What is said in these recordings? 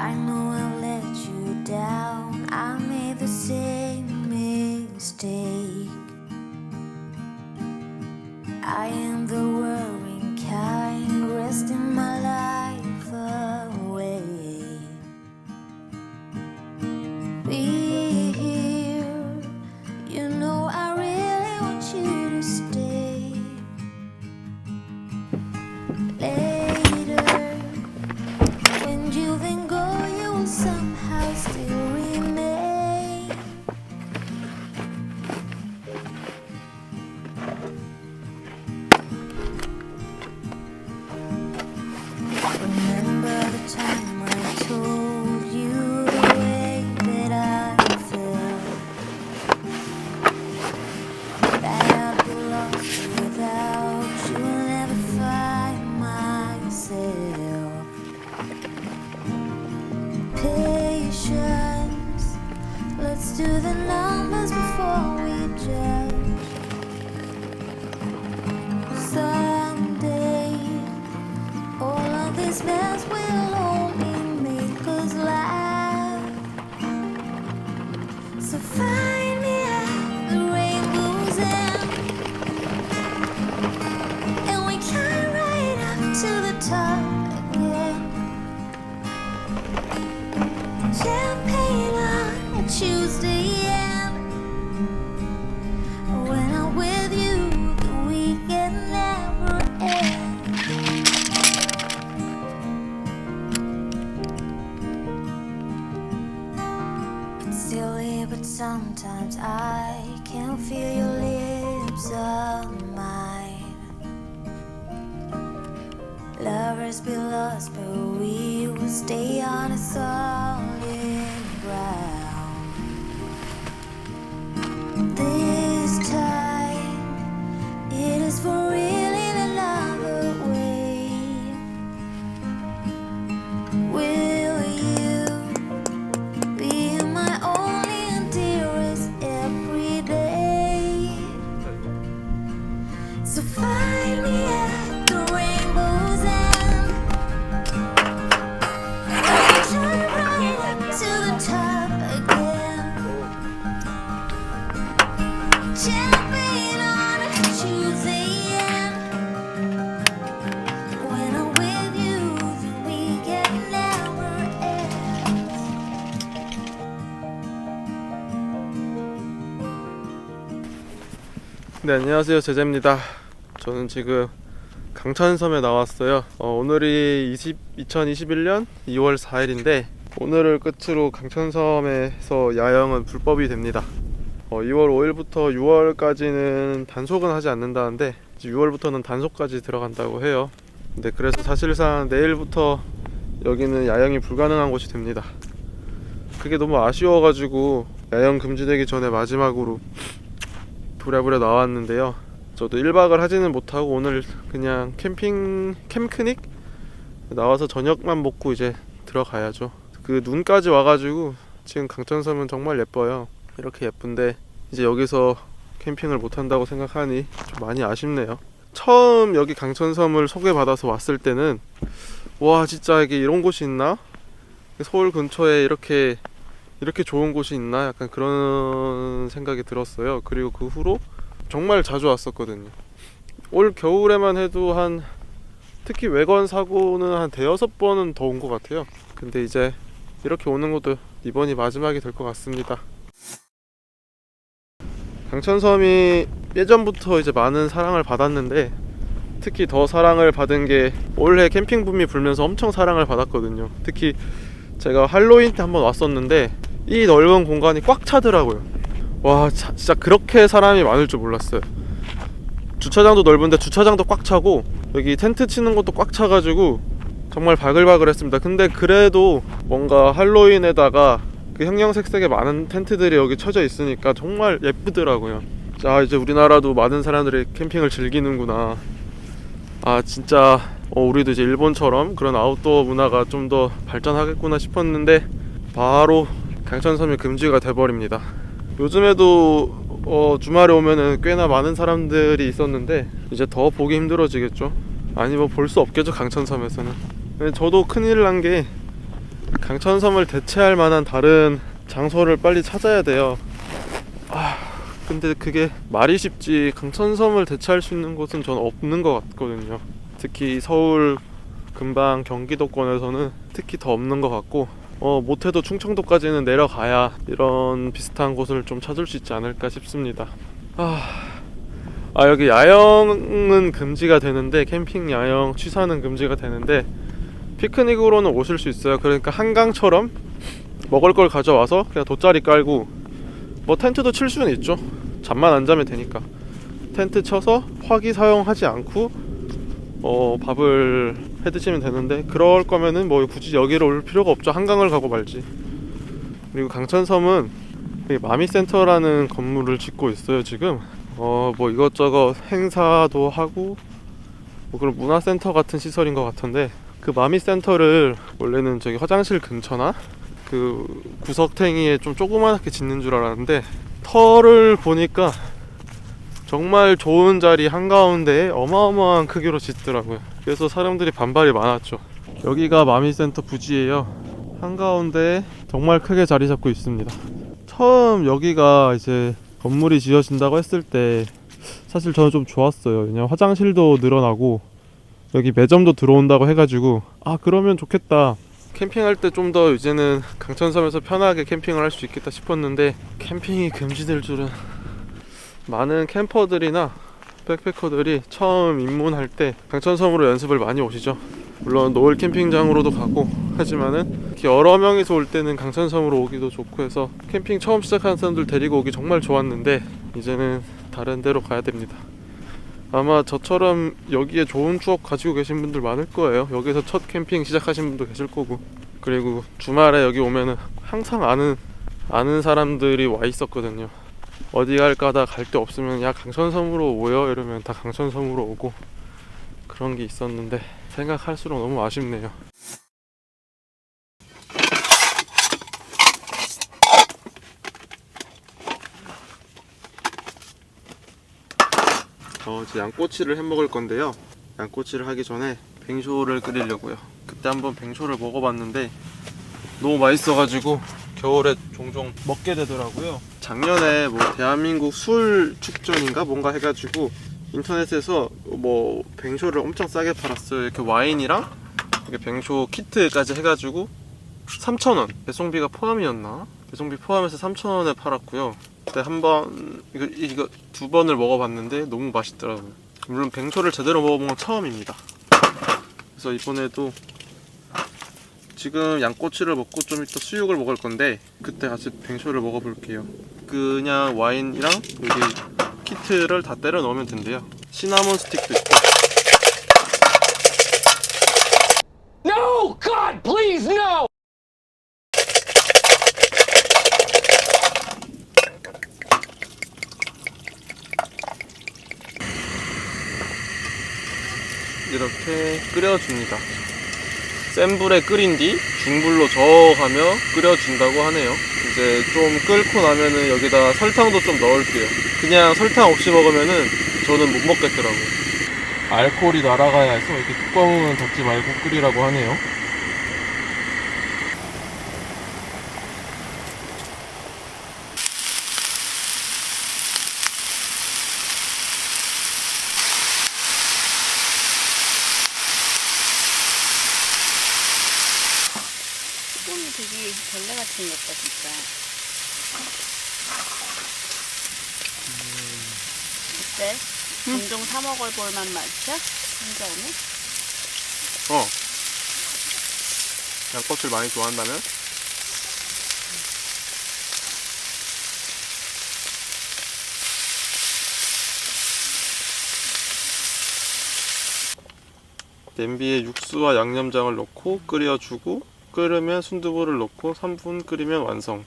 I know But sometimes I can feel your lips on mine. Lovers be lost, but we will stay on a solid ground. This 네 안녕하세요. 제재입니다. 저는 지금 강천섬에 나왔어요. 어, 오늘이 20, 2021년 2월 4일인데 오늘을 끝으로 강천섬에서 야영은 불법이 됩니다. 어, 2월 5일부터 6월까지는 단속은 하지 않는다는데 이제 6월부터는 단속까지 들어간다고 해요. 근데 그래서 사실상 내일부터 여기는 야영이 불가능한 곳이 됩니다. 그게 너무 아쉬워가지고 야영 금지되기 전에 마지막으로 부랴부랴 나왔는데요. 저도 1박을 하지는 못하고 오늘 그냥 캠핑 캠크닉 나와서 저녁만 먹고 이제 들어가야죠. 그 눈까지 와가지고 지금 강천섬은 정말 예뻐요. 이렇게 예쁜데 이제 여기서 캠핑을 못 한다고 생각하니 좀 많이 아쉽네요. 처음 여기 강천섬을 소개받아서 왔을 때는 와 진짜 이게 이런 곳이 있나? 서울 근처에 이렇게 이렇게 좋은 곳이 있나 약간 그런 생각이 들었어요. 그리고 그 후로 정말 자주 왔었거든요. 올 겨울에만 해도 한 특히 외관 사고는 한 대여섯 번은 더 온 것 같아요. 근데 이제 이렇게 오는 것도 이번이 마지막이 될 것 같습니다. 강천섬이 예전부터 이제 많은 사랑을 받았는데 특히 더 사랑을 받은 게 올해 캠핑 붐이 불면서 엄청 사랑을 받았거든요. 특히 제가 할로윈 때 한번 왔었는데 이 넓은 공간이 꽉 차더라고요. 와, 자- 진짜 그렇게 사람이 많을 줄 몰랐어요. 주차장도 넓은데 주차장도 꽉 차고 여기 텐트 치는 것도 꽉 차가지고 정말 바글바글했습니다. 근데 그래도 뭔가 할로윈에다가 그 형형색색의 많은 텐트들이 여기 쳐져 있으니까 정말 예쁘더라고요. 자, 이제 우리나라도 많은 사람들이 캠핑을 즐기는구나. 아, 진짜 어, 우리도 이제 일본처럼 그런 아웃도어 문화가 좀 더 발전하겠구나 싶었는데 바로 강천섬이 금지가 돼버립니다. 요즘에도 어, 주말에 오면은 꽤나 많은 사람들이 있었는데 이제 더 보기 힘들어지겠죠. 아니 뭐 볼 수 없겠죠 강천섬에서는. 저도 큰일 난 게 강천섬을 대체할 만한 다른 장소를 빨리 찾아야 돼요. 아, 근데 그게 말이 쉽지 강천섬을 대체할 수 있는 곳은 전 없는 것 같거든요. 특히 서울 근방 경기도권에서는 특히 더 없는 것 같고 어, 못해도 충청도까지는 내려가야 이런 비슷한 곳을 좀 찾을 수 있지 않을까 싶습니다. 아, 아 여기 야영은 금지가 되는데 캠핑 야영 취사는 금지가 되는데 피크닉으로는 오실 수 있어요. 그러니까 한강처럼 먹을 걸 가져와서 그냥 돗자리 깔고 뭐 텐트도 칠 수는 있죠. 잠만 안 자면 되니까 텐트 쳐서 화기 사용하지 않고 어 밥을 해 드시면 되는데 그럴 거면은 뭐 굳이 여기로 올 필요가 없죠. 한강을 가고 말지. 그리고 강천섬은 마미센터라는 건물을 짓고 있어요 지금. 어 뭐 이것저것 행사도 하고 뭐 그런 문화센터 같은 시설인 것 같은데 그 마미센터를 원래는 저기 화장실 근처나 그 구석탱이에 좀 조그맣게 짓는 줄 알았는데 터를 보니까 정말 좋은 자리 한가운데에 어마어마한 크기로 짓더라고요. 그래서 사람들이 반발이 많았죠. 여기가 마미센터 부지예요. 한가운데 정말 크게 자리 잡고 있습니다. 처음 여기가 이제 건물이 지어진다고 했을 때 사실 저는 좀 좋았어요. 왜냐면 화장실도 늘어나고 여기 매점도 들어온다고 해가지고 아 그러면 좋겠다. 캠핑할 때 좀 더 이제는 강천섬에서 편하게 캠핑을 할 수 있겠다 싶었는데 캠핑이 금지될 줄은 많은 캠퍼들이나 백패커들이 처음 입문할 때 강천섬으로 연습을 많이 오시죠. 물론 노을 캠핑장으로도 가고 하지만은 여러 명이서 올 때는 강천섬으로 오기도 좋고 해서 캠핑 처음 시작하는 사람들 데리고 오기 정말 좋았는데 이제는 다른 데로 가야 됩니다. 아마 저처럼 여기에 좋은 추억 가지고 계신 분들 많을 거예요. 여기서 첫 캠핑 시작하신 분도 계실 거고. 그리고 주말에 여기 오면은 항상 아는 아는 사람들이 와 있었거든요. 어디 갈까 하다 갈 데 없으면 야 강천섬으로 오요 이러면 다 강천섬으로 오고 그런 게 있었는데 생각할수록 너무 아쉽네요. 어, 이제 양꼬치를 해 먹을 건데요. 양꼬치를 하기 전에 뱅쇼를 끓이려고요. 그때 한번 뱅쇼를 먹어봤는데 너무 맛있어가지고 겨울에 종종 먹게 되더라고요. 작년에 뭐 대한민국 술 축전인가 뭔가 해가지고 인터넷에서 뭐 뱅쇼를 엄청 싸게 팔았어요. 이렇게 와인이랑 이렇게 뱅쇼 키트까지 해가지고 3,000원 배송비가 포함이었나? 배송비 포함해서 3,000원에 팔았고요. 그때 한번 이거 이거 두 번을 먹어봤는데 너무 맛있더라고요. 물론 뱅쇼를 제대로 먹어본 건 처음입니다. 그래서 이번에도 지금 양꼬치를 먹고 좀 이따 수육을 먹을 건데 그때 같이 뱅쇼를 먹어볼게요. 그냥 와인이랑 여기 키트를 다 때려 넣으면 된대요. 시나몬 스틱도 있고 No! God, please, no! 이렇게 끓여줍니다. 센 불에 끓인 뒤 중불로 저어가며 끓여준다고 하네요. 이제 좀 끓고 나면은 여기다 설탕도 좀 넣을게요. 그냥 설탕 없이 먹으면은 저는 못 먹겠더라고요. 알코올이 날아가야 해서 이렇게 뚜껑은 닫지 말고 끓이라고 하네요. 수분이 되게 벌레같이 생겼다 진짜 어때? 종종 사 먹을 볼만 맛이야? 진짜 오늘? 어. 양꼬치를 많이 좋아한다면? 냄비에 육수와 양념장을 넣고 끓여주고 끓으면 순두부를 넣고 3분 끓이면 완성.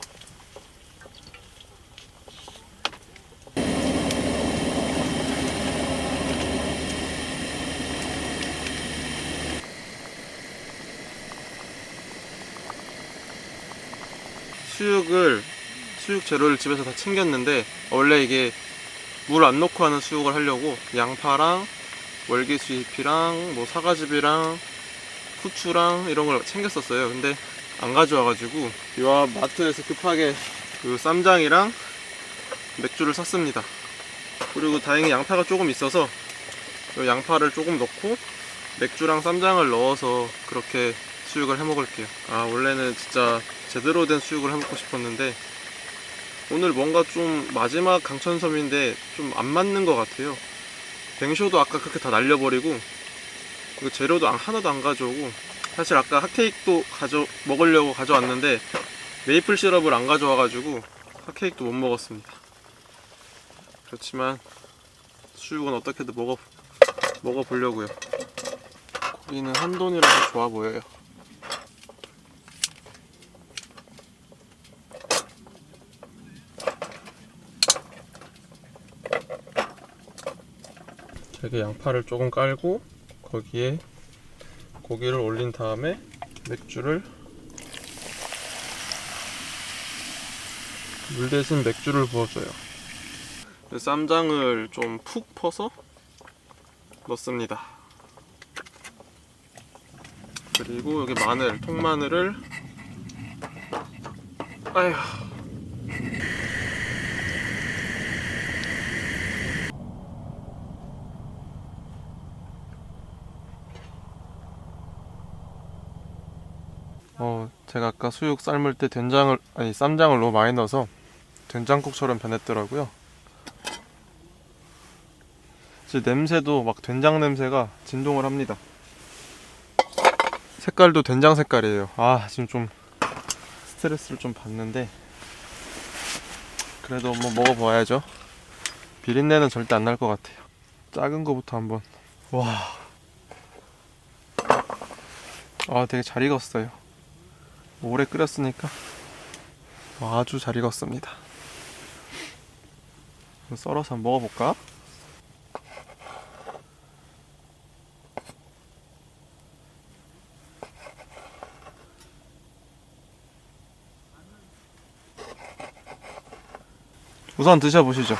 수육을 수육 재료를 집에서 다 챙겼는데 원래 이게 물 안 넣고 하는 수육을 하려고 양파랑 월계수잎이랑 뭐 사과즙이랑 후추랑 이런 걸 챙겼었어요. 근데 안 가져와가지고 이와 마트에서 급하게 그 쌈장이랑 맥주를 샀습니다. 그리고 다행히 양파가 조금 있어서 이 양파를 조금 넣고 맥주랑 쌈장을 넣어서 그렇게 수육을 해 먹을게요. 아 원래는 진짜 제대로 된 수육을 해 먹고 싶었는데 오늘 뭔가 좀 마지막 강천섬인데 좀 안 맞는 것 같아요. 뱅쇼도 아까 그렇게 다 날려버리고 그 재료도 안- 하나도 안 가져오고 사실 아까 핫케이크도 가져 먹으려고 가져왔는데 메이플 시럽을 안 가져와가지고 핫케이크도 못 먹었습니다. 그렇지만 수육은 어떻게든 먹어 먹어보려고요. 고기는 한돈이라서 좋아 보여요. 되게 양파를 조금 깔고 거기에 고기를 올린 다음에 맥주를 물 대신 맥주를 부어줘요. 쌈장을 좀 푹 퍼서 넣습니다. 그리고 여기 마늘, 통마늘을 아휴 어, 제가 아까 수육 삶을 때 된장을 아니 쌈장을 너무 많이 넣어서 된장국처럼 변했더라고요. 제 냄새도 막 된장 냄새가 진동을 합니다. 색깔도 된장 색깔이에요. 아 지금 좀 스트레스를 좀 받는데 그래도 한번 먹어봐야죠. 비린내는 절대 안 날 것 같아요. 작은 거부터 한번. 와. 아 되게 잘 익었어요. 오래 끓였으니까 아주 잘 익었습니다. 썰어서 한번 먹어볼까? 우선 드셔보시죠.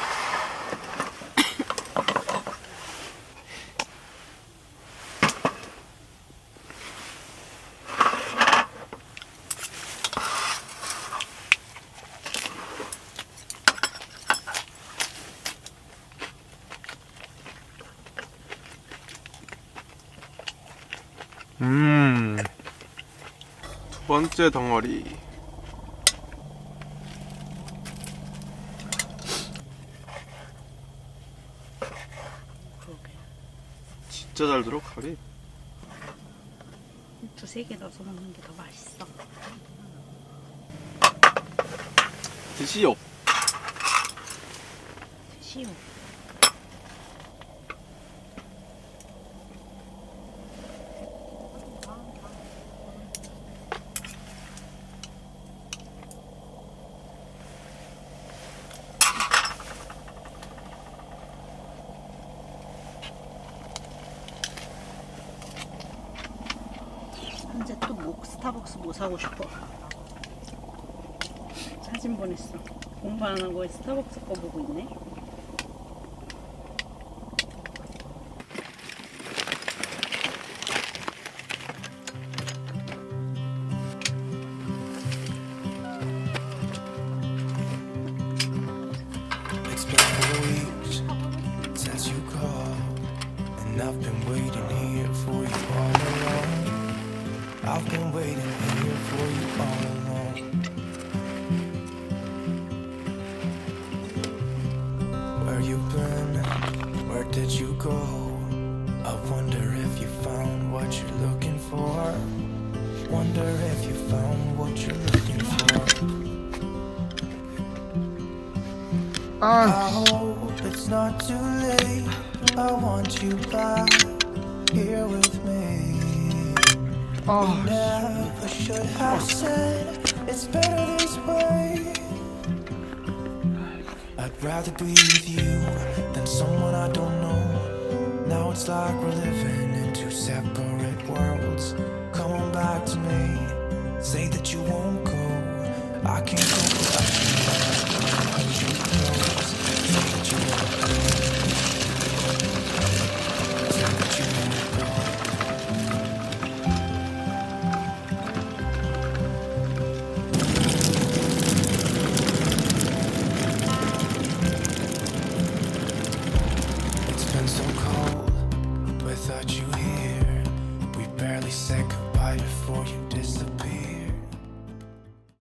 번째 덩어리. 그러게. 진짜 잘 들어 칼이. 두세 개 넣어서 먹는 게 더 맛있어. 드시오. 현재 또 뭐, 스타벅스 뭐 사고 싶어? 사진 보냈어. 공부 안 하고 스타벅스 거 보고 있네. I've. I've been waiting here for you all along. Where you been? Where did you go? I wonder if you found what you're looking for. Wonder if you found what you're looking for. Ah. I hope it's not too late. I want you back here with me. We never should have said it's better this way. I'd rather be with you than someone I don't know. Now it's like we're living in two separate worlds. Come on back to me. Say that you won't go. I can't go